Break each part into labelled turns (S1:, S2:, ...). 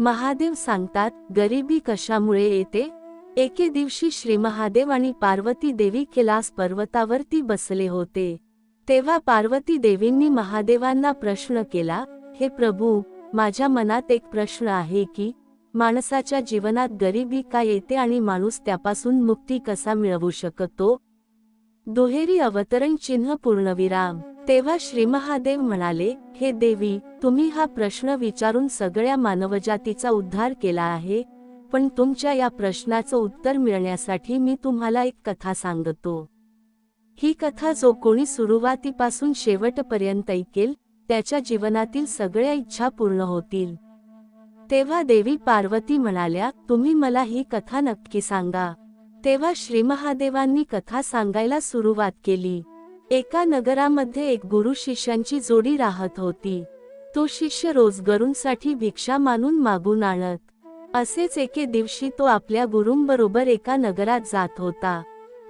S1: महादेव सांगतात गरिबी कशामुळे येते? एके दिवशी श्री महादेव आणि पार्वती देवी कैलास पर्वतावरती बसले होते. तेव्हा पार्वती देवींनी महादेवांना प्रश्न केला हे प्रभू माझ्या मनात एक प्रश्न आहे की माणसाच्या जीवनात गरिबी का येते आणि माणूस त्यापासून मुक्ती कसा मिळवू शकतो दुहेरी अवतरण चिन्ह पूर्णविराम. तेव्हा श्री महादेव म्हणाले हे देवी तुम्ही हा प्रश्न विचारून सगळ्या मानवजातीचा उद्धार केला आहे पण तुमच्या या प्रश्नाचं उत्तर मिळण्यासाठी मी तुम्हाला एक कथा सांगतो. ही कथा जो कोणी सुरुवातीपासून शेवटपर्यंत ऐकेल त्याच्या जीवनातील सगळ्या इच्छा पूर्ण होतील. तेव्हा देवी पार्वती म्हणाल्या तुम्ही मला ही कथा नक्की सांगा. तेव्हा श्री महादेवांनी कथा सांगायला सुरुवात केली. एका नगरामध्ये एक गुरु शिष्यांची जोडी राहत होती. तो शिष्य रोजगरूंसाठी भिक्षा मानून मागून आणत. असेच एके दिवशी तो आपल्या गुरुंबरोबर एका नगरात जात होता.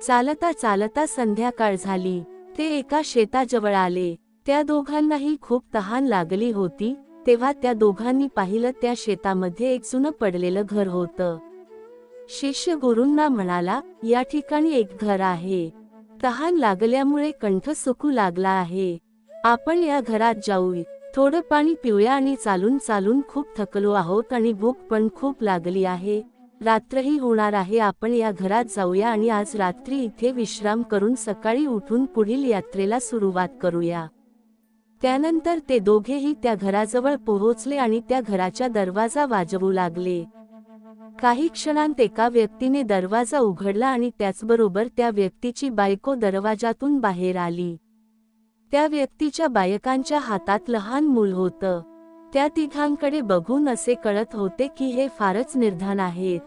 S1: चालता चालता संध्याकाळ झाली. ते एका शेताजवळ आले. त्या दोघांनाही खूप तहान लागली होती. तेव्हा त्या दोघांनी पाहिलं त्या शेतामध्ये एक जुनं पडलेलं घर होतं. शिष्य गुरूंना म्हणाला या ठिकाणी एक घर आहे. तहान लागल्यामुळे कंठ सुकू लागला आहे. आपण या घरात जाऊ. थोडं पाणी पिऊया आणि चालून चालून खूप थकलो आहोत आणि भूक पण खूप लागली आहे. रात्रही होणार आहे. आपण या घरात जाऊया आणि आज रात्री इथे विश्राम करून सकाळी उठून पुढील यात्रेला सुरुवात करूया. त्यानंतर ते दोघेही त्या घराजवळ पोहोचले आणि त्या घराच्या दरवाजा वाजवू लागले. काही क्षणांत एका व्यक्तीने दरवाजा उघडला आणि त्याचबरोबर त्या व्यक्तीची बायको दरवाजातून बाहेर आली. त्या व्यक्तीच्या बायकांच्या हातात लहान मूल होतं. त्या तिघांकडे बघून असे कळत होते की हे फारच निर्धान आहेत.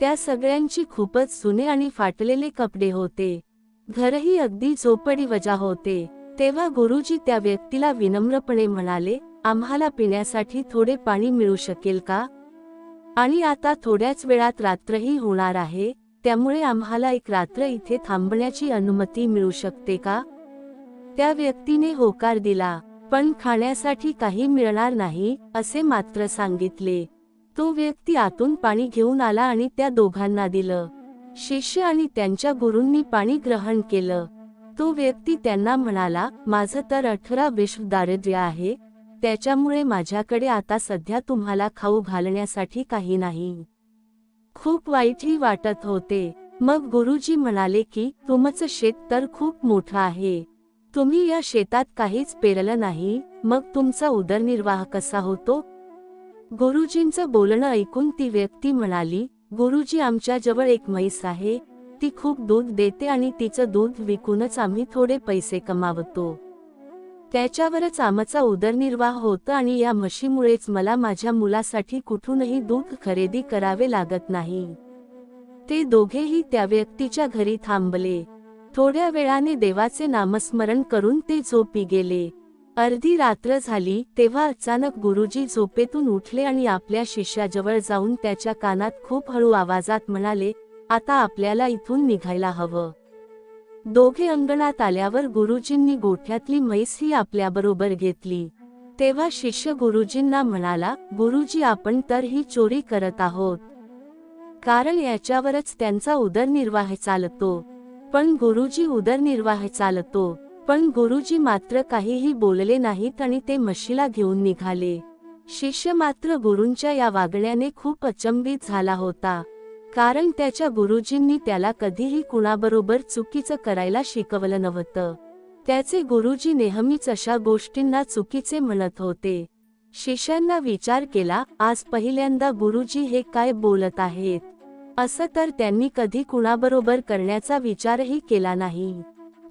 S1: त्या सगळ्यांची खूपच जुने आणि फाटलेले कपडे होते. घरही अगदी झोपडी वजा होते. तेव्हा गुरुजी त्या व्यक्तीला विनम्रपणे म्हणाले आम्हाला पिण्यासाठी थोडे पाणी मिळू शकेल का? आणि आता थोड्याच वेळात रात्रही होणार आहे त्यामुळे आम्हाला एक रात्र इथे थांबण्याची अनुमती मिळू शकते का? त्या व्यक्तीने होकार दिला पण खाण्यासाठी काही मिळणार नाही असे मात्र सांगितले. तो व्यक्ती आतून पाणी घेऊन आला आणि त्या दोघांना दिलं. शिष्य आणि त्यांच्या गुरूंनी पाणी ग्रहण केलं. तो व्यक्ती त्यांना म्हणाला माझं तर अठरा विश्व दारिद्र्य आहे त्याच्यामुळे माझ्याकडे आता सध्या तुम्हाला खाऊ घालण्यासाठी काही नाही. खूप वाईटही वाटत होते. मग गुरुजी म्हणाले की तुमचं शेत तर खूप मोठं आहे. तुम्ही या शेतात काहीच पेरलं नाही. मग तुमचा उदरनिर्वाह कसा होतो? गुरुजींचं बोलणं ऐकून ती व्यक्ती म्हणाली गुरुजी आमच्याजवळ एक म्हैस आहे. ती खूप दूध देते आणि तिचं दूध विकूनच आम्ही थोडे पैसे कमावतो. त्याच्यावरच आमचा उदरनिर्वाह होतं आणि या म्हशीमुळेच मला माझ्या मुलासाठी कुठूनही दूध खरेदी करावे लागत नाही. ते दोघेही त्या व्यक्तीच्या घरी थांबले. थोड्या वेळाने देवाचे नामस्मरण करून ते झोपी गेले. अर्धी रात्र झाली तेव्हा अचानक गुरुजी झोपेतून उठले आणि आपल्या शिष्याजवळ जाऊन त्याच्या कानात खूप हळू आवाजात म्हणाले आता आपल्याला इथून निघायला हवं. दोघे अंगणात आल्यावर गुरुजींनी गोठ्यातली म्हैस ही आपल्याबरोबर घेतली. तेव्हा शिष्य गुरुजींना म्हणाला गुरुजी आपण तर ही चोरी करत आहोत. कारण याच्यावरच त्यांचा उदरनिर्वाह चालतो. पण गुरुजी उदरनिर्वाह चालतो. पण गुरुजी मात्र काहीही बोलले नाहीत आणि ते म्हशीला घेऊन निघाले. शिष्य मात्र गुरूंच्या या वागण्याने खूप अचंबित झाला होता. कारण त्याच्या गुरुजींनी त्याला कधीही कुणाबरोबर चुकीचं करायला शिकवलं नव्हतं. त्याचे गुरुजी नेहमीच अशा गोष्टींना चुकीचे म्हणत होते. शिष्यांना विचार केला आज पहिल्यांदा गुरुजी हे काय बोलत आहेत? असं तर त्यांनी कधी कुणाबरोबर करण्याचा विचारही केला नाही.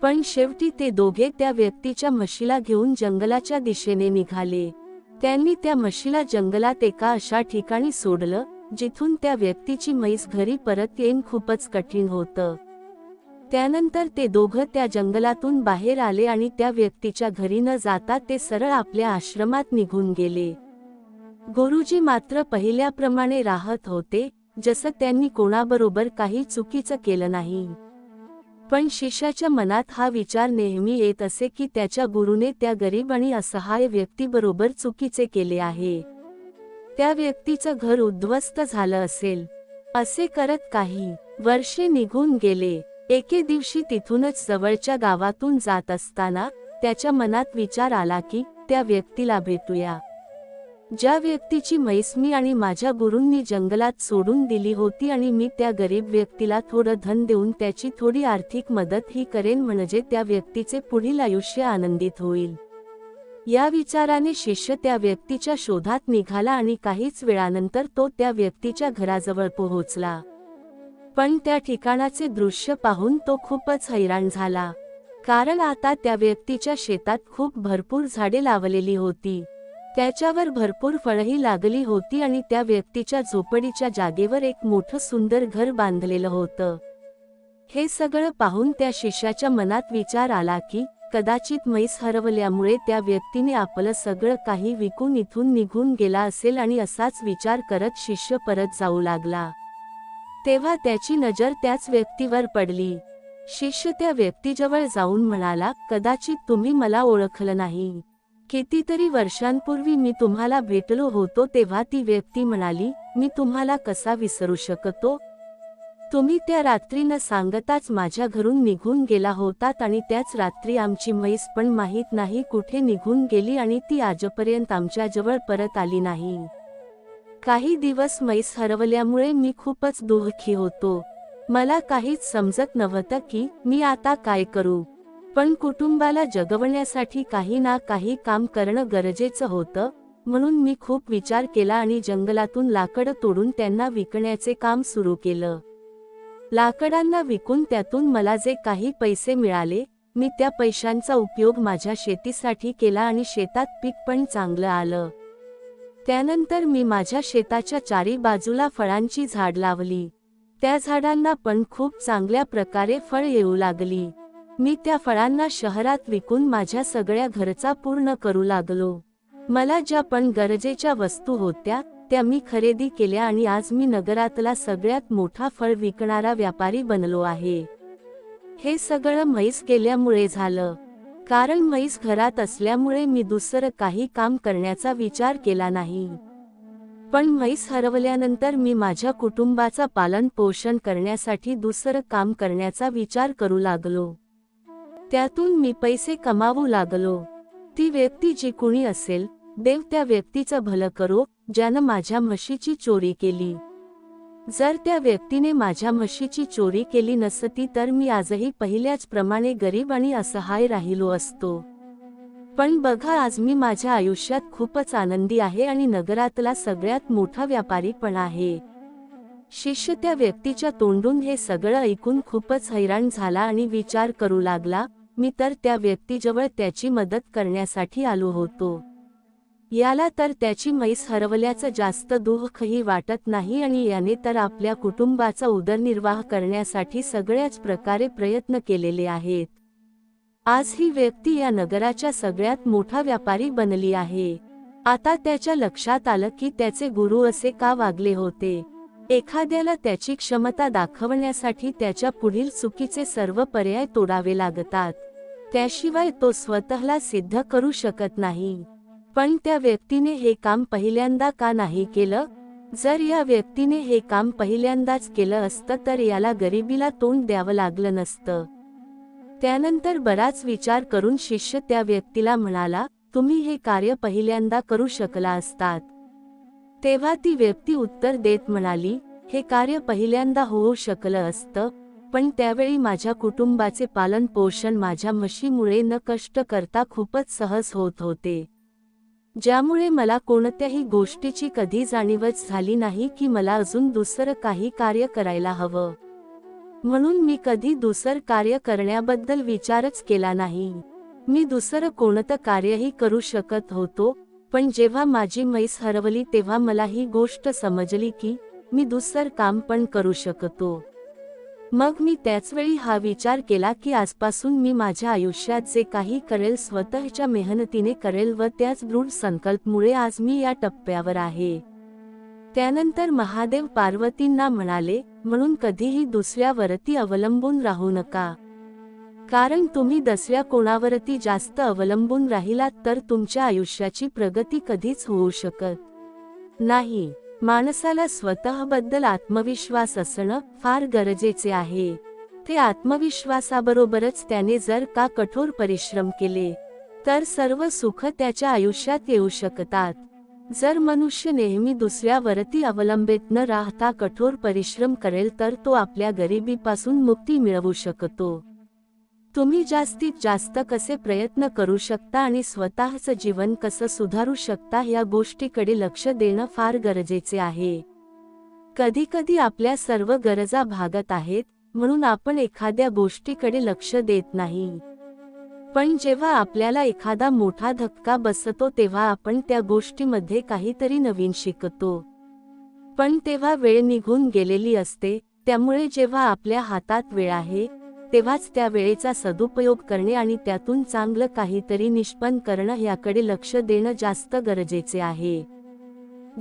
S1: पण शेवटी ते दोघे त्या व्यक्तीच्या म्हशीला घेऊन जंगलाच्या दिशेने निघाले. त्यांनी त्या म्हशीला जंगलात एका अशा ठिकाणी सोडलं जिथून त्या व्यक्तीची म्हैस घरी परत येईन खूपच कठीण होतं. त्यानंतर ते दोघं त्या जंगलातून बाहेर आले आणि त्या व्यक्तीच्या घरी न जाता ते सरळ आपल्या आश्रमात निघून गेले. गुरुजी मात्र पहिल्याप्रमाणे राहत होते जसं त्यांनी कोणाबरोबर काही चुकीचं केलं नाही. पण शिष्याच्या मनात हा विचार नेहमी येत असे की त्याच्या गुरुने त्या गरीब आणि असहाय व्यक्तीबरोबर चुकीचे केले आहे. त्या व्यक्तीचं घर उद्ध्वस्त झालं असेल. असे करत काही वर्षे निघून गेले. एके दिवशी तिथूनच जवळच्या गावातून जात असताना त्याच्या मनात विचार आला की त्या व्यक्तीला भेटूया. ज्या व्यक्तीची मैस्मी आणि माझ्या गुरूंनी जंगलात सोडून दिली होती आणि मी त्या गरीब व्यक्तीला थोडं धन देऊन त्याची थोडी आर्थिक मदत ही करेन म्हणजे त्या व्यक्तीचे पुढील आयुष्य आनंदित होईल. या विचाराने शिष्य त्या व्यक्तीच्या शोधात निघाला आणि काहीच वेळानंतर तो त्या व्यक्तीच्या घराजवळ पोहोचला. पण त्या ठिकाणाचे दृश्य पाहून तो खूपच हैराण झाला. कारण आता त्या व्यक्तीच्या शेतात खूप भरपूर झाडे लावलेली होती. त्याच्यावर भरपूर फळही लागली होती आणि त्या व्यक्तीच्या झोपडीच्या जागेवर एक मोठं सुंदर घर बांधलेलं होतं. हे सगळं पाहून त्या शिष्याच्या मनात विचार आला की कदाचित म्हैस हरवल्यामुळे त्या व्यक्तीने आपलं सगळं काही विकून इथून निघून गेला असेल आणि असाच विचार करत शिष्य परत जाऊ लागला. तेव्हा त्याची नजर त्याच व्यक्तीवर पडली. शिष्य त्या व्यक्तीजवळ जाऊन म्हणाला कदाचित तुम्ही मला ओळखलं नाही. कितीतरी वर्षांपूर्वी मी तुम्हाला भेटलो होतो तेव्हा ती व्यक्ती म्हणाली मी तुम्हाला कसा विसरू शकतो? तुम्ही त्या रात्री न सांगताच माझ्या घरून निघून गेला होतात आणि त्याच रात्री आमची म्हैस पण माहीत नाही कुठे निघून गेली आणि ती आजपर्यंत आमच्याजवळ परत आली नाही. काही दिवस म्हैस हरवल्यामुळे मी खूपच दुःखी होतो. मला काहीच समजत नव्हतं की मी आता काय करू. पण कुटुंबाला जगवण्यासाठी काही ना काही काम करणं गरजेचं होतं म्हणून मी खूप विचार केला आणि जंगलातून लाकडं तोडून त्यांना विकण्याचे काम सुरू केलं. लाकडांना विकून त्यातून मला जे काही पैसे मिळाले मी त्या पैशांचा उपयोग माझ्या शेतीसाठी केला आणि शेतात पीक पण चांगलं आलं. त्यानंतर मी माझ्या शेताच्या चारी बाजूला फळांची झाड लावली. त्या झाडांना पण खूप चांगल्या प्रकारे फळ येऊ लागली. मी त्या फळांना शहरात विकून माझ्या सगळ्या घरचा पूर्ण करू लागलो. मला ज्या पण गरजेच्या वस्तू होत्या त्या मी खरेदी केल्या आणि आज मी नगरातला सगळ्यात मोठा फळ विकणारा व्यापारी बनलो आहे. हे सगळं म्हैस केल्यामुळे झालं. कारण म्हैस घरात असल्यामुळे मी दुसरं काही काम करण्याचा विचार केला नाही. पण म्हैस हरवल्यानंतर मी माझ्या कुटुंबाचा पालन पोषण करण्यासाठी दुसरं काम करण्याचा विचार करू लागलो. त्यातून मी पैसे कमावू लागलो. ती व्यक्ती जी कुणी असेल देव त्या व्यक्तीचं भलं करो ज्यानं माझ्या म्हशीची चोरी केली. जर त्या व्यक्तीने माझ्या म्हशीची चोरी केली नसती तर मी आजही पहिल्याच प्रमाणे गरीब आणि असहाय राहिलो असतो. पण बघा आज मी माझ्या आयुष्यात खूपच आनंदी आहे आणि नगरातला सगळ्यात मोठा व्यापारी पण आहे. शिष्य त्या व्यक्तीच्या तोंडून हे सगळं ऐकून खूपच हैराण झाला आणि विचार करू लागला मी तर त्या व्यक्तीजवळ त्याची मदत करण्यासाठी आलो होतो. याला तर त्याची म्हैस हरवल्याचं जास्त दुःखही वाटत नाही आणि याने तर आपल्या कुटुंबाचा उदरनिर्वाह करण्यासाठी सगळ्याच प्रकारे प्रयत्न केलेले आहेत. आज ही व्यक्ती या नगराच्या सगळ्यात मोठा व्यापारी बनली आहे. आता त्याच्या लक्षात आलं की त्याचे गुरु असे का वागले होते? एखाद्याला त्याची क्षमता दाखवण्यासाठी त्याच्या पुढील चुकीचे सर्व पर्याय तोडावे लागतात. त्याशिवाय तो स्वतःला सिद्ध करू शकत नाही. पण त्या व्यक्तीने हे काम पहिल्यांदा का नाही केलं? जर या व्यक्तीने हे काम पहिल्यांदाच केलं असतं तर याला गरिबीला तोंड द्यावं लागलं नसतं. त्यानंतर बराच विचार करून शिष्य त्या व्यक्तीला म्हणाला तुम्ही हे कार्य पहिल्यांदा करू शकला असतात. तेव्हा ती व्यक्ती उत्तर देत म्हणाली हे कार्य पहिल्यांदा होऊ शकलं असतं पण त्यावेळी माझ्या कुटुंबाचे पालन पोषण माझ्या म्हशीमुळे न कष्ट करता खूपच सहज होत होते. ज्यामुळे मला कोणत्याही गोष्टीची कधी जाणीवच झाली नाही की मला अजून दुसरं काही कार्य करायला हवं. म्हणून मी कधी दुसरं कार्य करण्याबद्दल विचारच केला नाही. मी दुसरं कोणतं कार्यही करू शकत होतो पण जेव्हा माझी मैस हरवली तेव्हा मला ही गोष्ट समजली की मी दुसरं काम पण करू शकतो. मग मी त्याचवेळी हा विचार केला की आजपासून मी माझ्या आयुष्यात जे काही करेल स्वतःच्या मेहनतीने करेल व त्याच दृढ संकल्पमुळे आज मी या टप्प्यावर आहे. त्यानंतर महादेव पार्वतींना म्हणाले म्हणून कधीही दुसऱ्यावरती अवलंबून राहू नका. कारण तुम्ही दसऱ्या कोणावरती जास्त अवलंबून राहिलात तर तुमच्या आयुष्याची प्रगती कधीच होऊ शकत नाही. माणसाला स्वतःबद्दल आत्मविश्वास असणं फार गरजेचे आहे. ते आत्मविश्वासाबरोबरच त्याने जर का कठोर परिश्रम केले तर सर्व सुख त्याच्या आयुष्यात येऊ शकतात. जर मनुष्य नेहमी दुसऱ्यावरती अवलंबित न राहता कठोर परिश्रम करेल तर तो आपल्या गरिबीपासून मुक्ती मिळवू शकतो. तुम्ही जास्तीत जास्त कसे प्रयत्न करू शकता आणि स्वतःचं जीवन कसं सुधारू शकता या गोष्टीकडे लक्ष देणं फार गरजेचे आहे. कधीकधी आपल्या सर्व गरजा भागत आहेत म्हणून आपण एखाद्या गोष्टीकडे लक्ष देत नाही. पण जेव्हा आपल्याला एखादा मोठा धक्का बसतो तेव्हा आपण त्या गोष्टीमध्ये काहीतरी नवीन शिकतो. पण तेव्हा वेळ निघून गेलेली असते त्यामुळे जेव्हा आपल्या हातात वेळ आहे तेव्हाच त्या वेळेचा सदुपयोग करणे आणि त्यातून चांगलं काहीतरी निष्पन्न करणं याकडे लक्ष देणं जास्त गरजेचे आहे.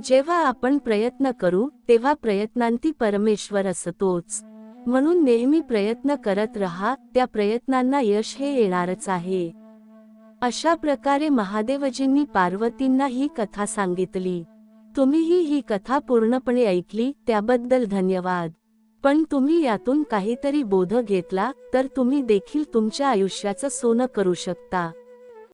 S1: जेव्हा आपण प्रयत्न करू तेव्हा प्रयत्नांती परमेश्वर असतोच. म्हणून नेहमी प्रयत्न करत रहा त्या प्रयत्नांना यश हे येणारच आहे. अशा प्रकारे महादेवजींनी पार्वतींना ही कथा सांगितली. तुम्हीही ही कथा पूर्णपणे ऐकली त्याबद्दल धन्यवाद. पण तुम्ही यातून काहीतरी बोध घेतला तर तुम्ही देखील तुमच्या आयुष्याचं सोनं करू शकता.